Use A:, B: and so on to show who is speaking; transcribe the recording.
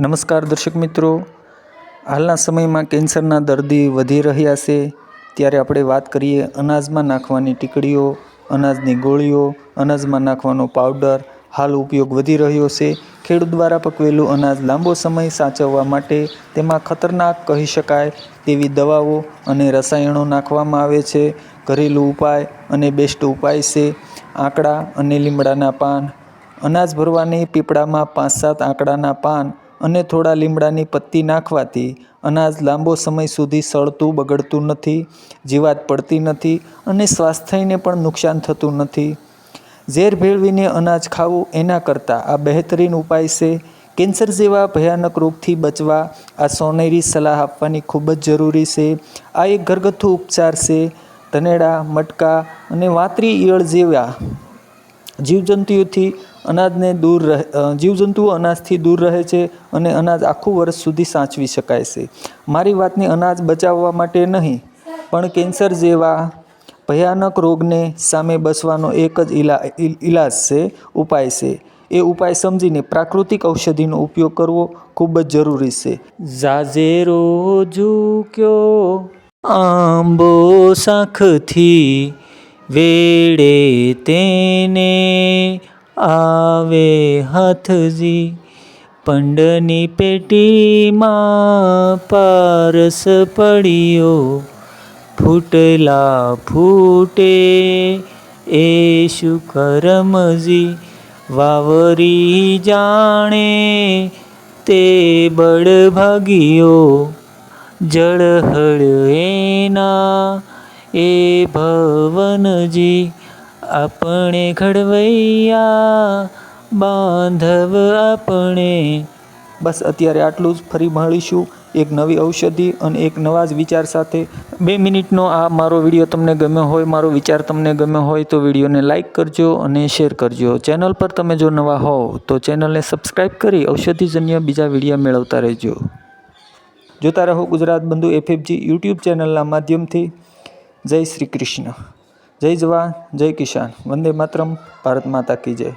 A: નમસ્કાર દર્શક મિત્રો. હાલના સમયમાં કેન્સરના દર્દી વધી રહ્યા છે. ત્યારે આપણે વાત કરીએ અનાજમાં નાખવાની ટીકડીઓ, અનાજની ગોળીઓ, અનાજમાં નાખવાનો પાવડર. હાલ ઉપયોગ વધી રહ્યો છે. ખેડૂત દ્વારા પકવેલું અનાજ લાંબો સમય સાચવવા માટે તેમાં ખતરનાક કહી શકાય તેવી દવાઓ અને રસાયણો નાખવામાં આવે છે. ઘરેલું ઉપાય અને બેસ્ટ ઉપાય છે. આંકડા અને લીમડાના પાન. અનાજ ભરવાની પીપળામાં પાંચ સાત આંકડાના પાન અને થોડા લીમડાની પત્તી નાખવાથી અનાજ લાંબો સમય સુધી સળતું બગડતું નથી, જીવાત પડતી નથી અને સ્વાસ્થ્યને પણ નુકસાન થતું નથી. ઝેર ભેળવીને અનાજ ખાવું એના કરતાં આ બહેતરીન ઉપાય છે. કેન્સર જેવા ભયાનક રોગથી બચવા આ સોનેરી સલાહ આપવાની ખૂબ જ જરૂરી છે. આ એક ઘરગથ્થુ ઉપચાર છે. ધનેડા, મટકા અને વાતરી ઈયળ જેવા જીવજંતુઓથી અનાજને દૂર રહે જીવજંતુઓ અનાજથી દૂર રહે છે અને અનાજ આખું વર્ષ સુધી સાચવી શકાય છે. મારી વાતને અનાજ બચાવવા માટે નહીં, પણ કેન્સર જેવા ભયાનક રોગને સામે બસવાનો એક જ ઇલા ઇલાજ છે, ઉપાય છે. એ ઉપાય સમજીને પ્રાકૃતિક ઔષધિનો ઉપયોગ કરવો ખૂબ જ જરૂરી છે. ઝાઝેરો ઝૂક્યો આંબો શાખથી વેડે તેને આવે હાથજી. પંડની પેટીમાં પારસ પડ્યો. ફૂટલા ફૂટે એ શુકરમજી વાવરી જાણે તે બળ ભાગ્યો જળહળ એના એ ભવનજી, આપણે ઘડવૈયા, બાંધવ આપણે. બસ અત્યારે આટલું જ ફરી મળીશું એક નવી ઔષધિ અને એક નવા જ વિચાર સાથે. બે મિનિટનો આ મારો વીડિયો તમને ગમ્યો હોય, મારો વિચાર તમને ગમ્યો હોય તો વિડીયોને લાઇક કરજો અને શેર કરજો. ચેનલ પર તમે જો નવા હોવ તો ચેનલને સબસ્ક્રાઈબ કરી ઔષધિજન્ય બીજા વિડીયા મેળવતા રહેજો. જોતા રહો ગુજરાત બંધુ એફએફજી યુટ્યુબ ચેનલના માધ્યમથી. જય શ્રી કૃષ્ણ. જય જવાન જય કિસાન. વંદે માતરમ ભારત માતા કી જય.